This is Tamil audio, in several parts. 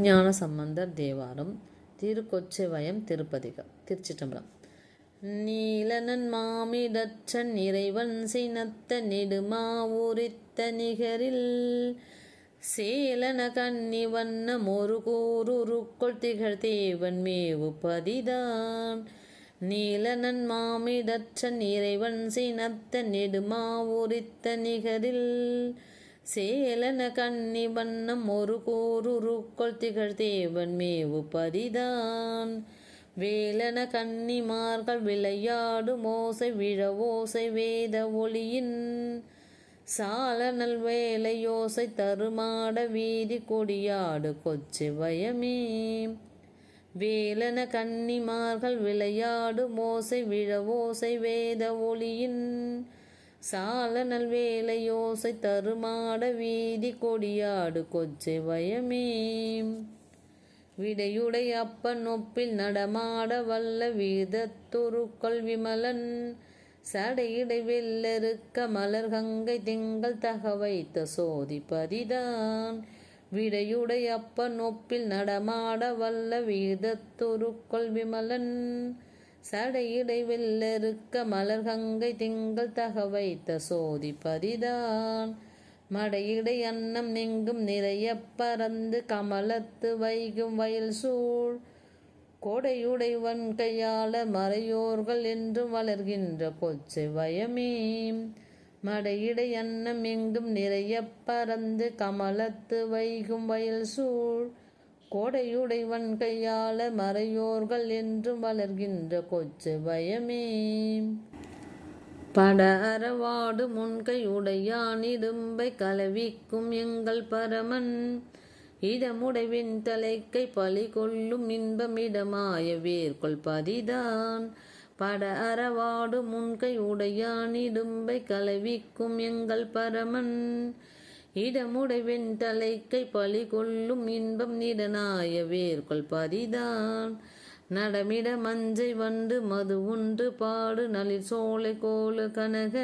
ஞான சம்பந்தர் தேவாரம் திருக்கொச்சிவயம் திருப்பதிகம் திருச்சிற்றம்பலம். நீலனன் மாமிடற்றன் இறைவன் சினத்த நெடுமாவுரித்த நிகரில் சேலன கண்ணி வண்ணம் ஒரு கூருருக்குள் திகழ் தேவன் மேவு பதிதான். நீலனன் மாமிடற்றன் இறைவன் சினத்த நெடுமாவுரித்த நிகரில் சேலன கன்னி வண்ணம் ஒரு கூருருக்குள் திகழ் தேவன் மேவு பதிதான் வேலன கன்னிமார்கள் விளையாடு மோசை விழவோசை வேத ஒளியின். சாலனல் வேலையோசை தருமாட வீதி கொடியாடு கொச்சி வயமே. வேலன கன்னிமார்கள் விளையாடு மோசை விழவோசை வேத ஒளியின். சாலனல் வேலையோசை தருமாட வீதி கொடியாடு கொச்சை வயமே. விடையுடை அப்பன் ஒப்பில் நடமாட வல்ல வீதத்துருக்கள் விமலன் சடையிடை வெல்லருக்க மலர் கங்கை திங்கள் தக வைத்த சோதி பரிதான். விடையுடை அப்பன் ஒப்பில் நடமாட வல்ல வீதத்துருக்கள் விமலன் சடையிடை மலர் கங்கை திங்கள் தக வைத்த சோதி பரிதான். மடையிடை அன்னம் நெங்கும் நிறைய பறந்து கமலத்து வைகும் வயல் சூழ். கொடையுடைவன் கையாள மறையோர்கள் என்றும் வளர்கின்ற கொச்சை வயமே மடையிடை அன்னம் எங்கும் நிறைய பறந்து கமலத்து வைகும் வயல் சூழ். கோடையுடைவன் கையாள மறையோர்கள் என்றும் வளர்கின்ற கொச்சு பயமே. பட அறவாடு முன்கை உடையான் இடும்பை கலவிக்கும் எங்கள் பரமன். இடமுடைவின் தலைக்கை பழி கொள்ளும் இன்பமிடமாய வேர்கொள் பதிதான். பட அறவாடு முன்கை உடையான் இடும்பை கலவிக்கும் எங்கள் பரமன். இடமுடைவென் தலைக்கை பழி கொள்ளும் இன்பம் நிடனாய வேர்கொள் பரிதான். நடமிட மஞ்சை வண்டு மது உண்டு பாடு நளிர் சோலை கோல கனக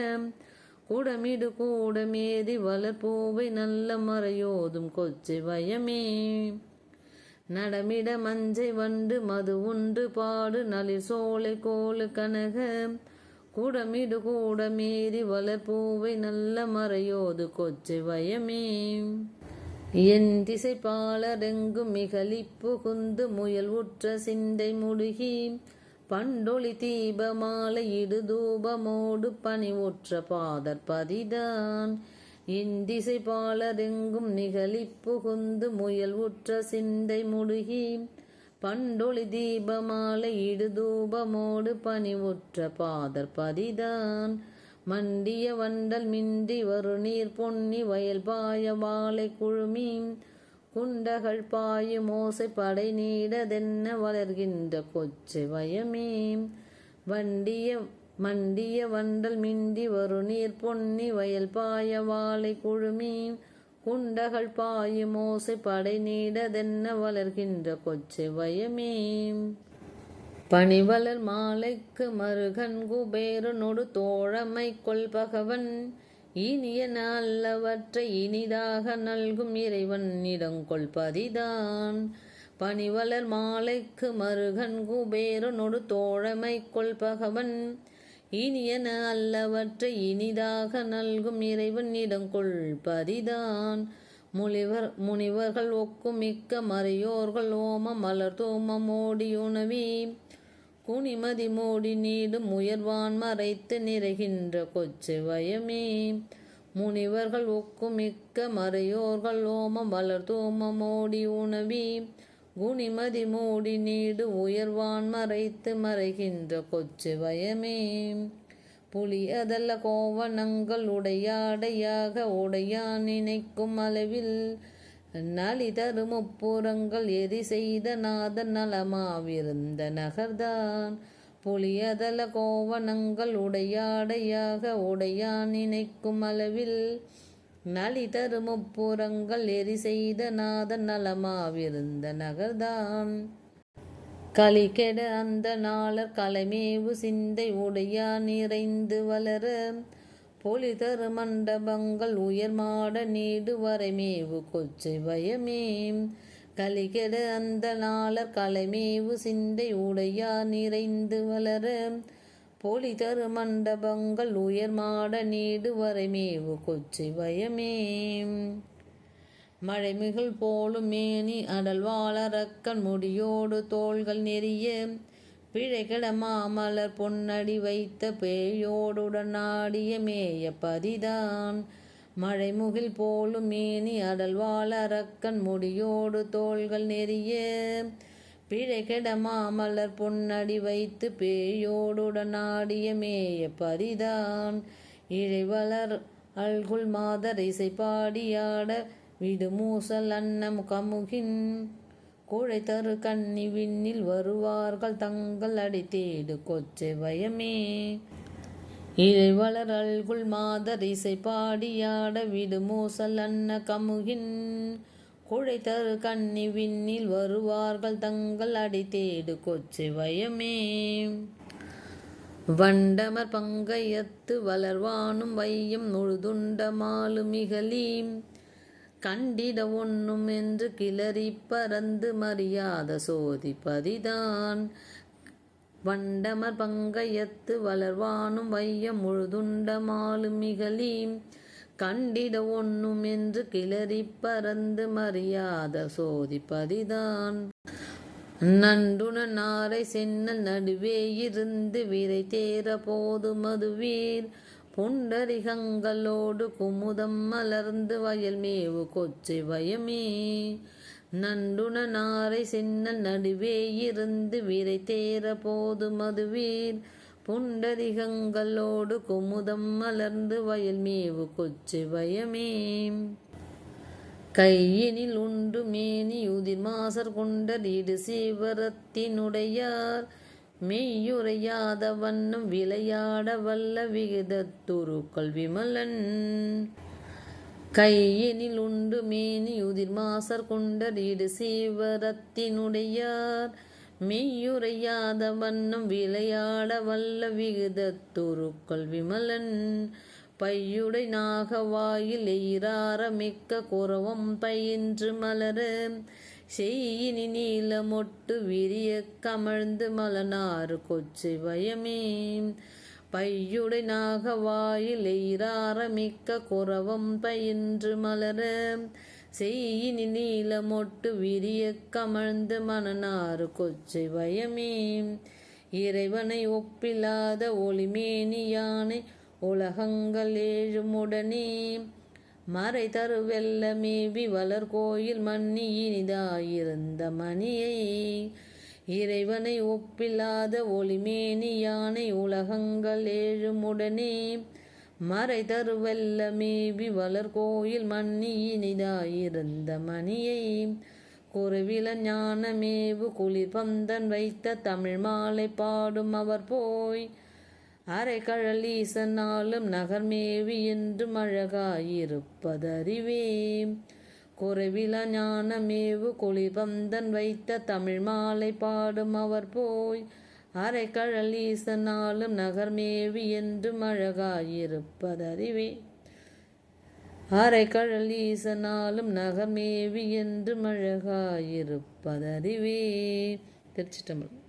குடமிடு கூடமேதி வளர்பூவை நல்ல மறையோதும் கொச்சை வயமே. நடமிட மஞ்சை வண்டு மது உண்டு பாடு நளிர் சோலை கோல கனக கூடமிடு கூடமேறி வளர்பூவை நல்ல மறையோது கொச்சை வயமே. என் திசை பாலரெங்கும் மிகலிப்பு குந்து முயல் உற்ற சிந்தை முழுகி பண்டொளி தீபமாலை இடு தூபமோடு பனி உற்ற பாதர் பதிதான். என் திசைப்பாளரெங்கும் நிகழிப்பு குந்து முயல் உற்ற சிந்தை முழுகி பண்டொளி தீபமாலை இடுதூபமோடு பணிவுற்ற பாதர் பதிதான். மண்டிய வண்டல் மின்றி வரு நீர் பொன்னி வயல் பாய வாழை குழுமி குண்டகள் பாயும் ஓசை படை நீடதென்ன வளர்கின்ற கொச்சை வயமே வண்டிய மண்டிய வண்டல் மிண்டி வரு நீர் பொன்னி வயல் பாய வாழை குழுமி குண்டகள் பாயும் ஓசை படை நீடதென்ன வளர்கின்ற கொச்சை வயமே. பனிவளர் மாலைக்கு மருகன் குபேரனொடு தோழமை கொள்பகவன் இனிய நல்லவற்றை இனிதாக நல்கும் இறைவன் இடங்கொள் பதிதான். பனிவளர் மாலைக்கு மருகன் குபேரனொடு தோழமை கொள்பகவன் இனியன அல்லவற்றை இனிதாக நல்கும் இறைவன் இடங்கொள் பதிதான். முனிவர் முனிவர்கள் ஒக்கும் மிக்க மறையோர்கள் ஓம மலர் தோமம் உணவி. குனிமதி மூடி நீடும் உயர்வான் மறைத்து நிறைகின்ற கொச்சு வயமே. முனிவர்கள் ஒக்கும் மிக்க மறையோர்கள் ஓம மலர் தோமம் ஓடி உணவி. குனிமதி மூடி நீடு உயர்வான் மறைத்து மறைகின்ற கொச்சு வயமே. புலியதல்ல கோவணங்கள் உடையாடையாக உடையான் நினைக்கும் அளவில் நலி தரு முப்புறங்கள் எரி செய்த நாதன் நலமாவிருந்த நகர்தான். புலியதல கோவணங்கள் உடையாடையாக உடையான் நினைக்கும் அளவில் நலிதரு முப்புறங்கள் எரி செய்த நாதன் நலமாவிருந்த நகர்தான். கலிகெட அந்த நாளர் கலைமேவு சிந்தை உடையா நிறைந்து வளர பொலிதரு மண்டபங்கள் உயர் மாட நீடு வரைமேவு கொச்சை பயமே கலிகெட அந்த நாளர் கலைமேவு சிந்தை உடையார் நிறைந்து வளர பொலி தரு மண்டபங்கள் உயர் மாட நீடு வரைமேவு கொச்சை வயமே. மழைமிகள் போலும் மேனி அடல் வாழறக்கன் முடியோடு தோள்கள் நெறிய. பிழைகட மாமலர் பொன்னடி வைத்த பேயோடுடன் ஆடிய மேய பதிதான். மழைமுகில் போலும் மேனி அடல் வாழறக்கன் முடியோடு தோள்கள் நெறிய. பிழைகட மாமலர் பொன்னடி வைத்து பேயோடுடனாடிய மேய பரிதான். இழைவளர் அல்குல் மாதர் இசை பாடியாட விடுமூசல் அன்னம் கமுகின். கோழை தரு கன்னி விண்ணில் வருவார்கள் தங்கள் அடி தேடு கொச்சை வயமே. இழைவளர் அல்குல் மாதர் இசை பாடியாட விடுமூசல் அன்ன கமுகின். குழைத்தரு கண்ணி விண்ணில் வருவார்கள் தங்கள் அடி தேடு கொச்சி வயமே வண்டமர் பங்கையத்து வளர்வானும் வையம் முழுதுண்ட மாலுமிகளி கண்டிட ஒண்ணும் என்று கிளறி பறந்து மறியாத சோதிப்பதிதான் வண்டமர் பங்கையத்து வளர்வானும் வையம் முழுதுண்ட மாலுமிகளி கண்டிட ஒண்ணும் என்று கிளறி பறந்து மறியாத சோதிப்பதிதான் நண்டுன நாரை சென்னல் நடுவே இருந்து விரை தேர போது மதுவீர். புண்டரிகங்களோடு குமுதம் மலர்ந்து வயல் மேவு கொச்சை வயமே. நண்டுன நாரை சென்னல் நடுவே இருந்து விரை தேர போது மதுவீர். புண்டரிகங்களோடு குமுதம் மலர்ந்து வயல் மேவு கொச்சு வயமே. கையினில் உண்டு மேனி உதிர் மாசர் கொண்டர் இடு சீவரத்தினுடையார். மெய்யுரையாத வண்ணம் விளையாட வல்ல விகிதத்துருக்கள் விமலன். கையினில் உண்டு மேனி உதிர் மாசர் கொண்டர் இடு சீவரத்தினுடையார். மெய்யுரையாத வண்ணம் விளையாட வல்ல விகிதத்துருக்கள் விமலன். பையுடை நாகவாயில் எயிரார மிக்க குறவம் பயின்று மலர. செய்யினி நீலமொட்டு விரிய கமழ்ந்து மலனாறு கொச்சை வயமே. பையுடை நாகவாயில் எயிரார மிக்க குறவம் பயின்று மலர. செய்யினி நீலமொட்டு விரிய கமழ்ந்து மணனாறு கொச்சை வயமே. இறைவனை ஒப்பில்லாத ஒளிமேனி யானை உலகங்கள் ஏழுமுடனே. மறை தரு வெல்ல மேவி வளர் கோயில் மன்னி இனிதாயிருந்த மணியை. இறைவனை ஒப்பில்லாத ஒளிமேனி யானை உலகங்கள் ஏழுமுடனே. மறை தரு வெல்ல வளர் கோயில் மன்னி மணியை குருவில ஞானமேவு குளிர்பந்தன் வைத்த தமிழ் மாலை பாடும் அவர் போய் அரை கழலீசனாலும் நகர்மேவி என்றும் அழகாயிருப்பதறிவே குறைவில ஞானமேவு குளிர்பந்தன் வைத்த தமிழ் மாலை பாடும் அவர் போய் அரை கழலீசனாலும் நகர்மேவி என்றும் அழகாயிருப்பதறிவே அரை கழலீசனாலும் நகர்மேவி என்றும் அழகாயிருப்பதறிவே திருச்சிட்டம்பலம்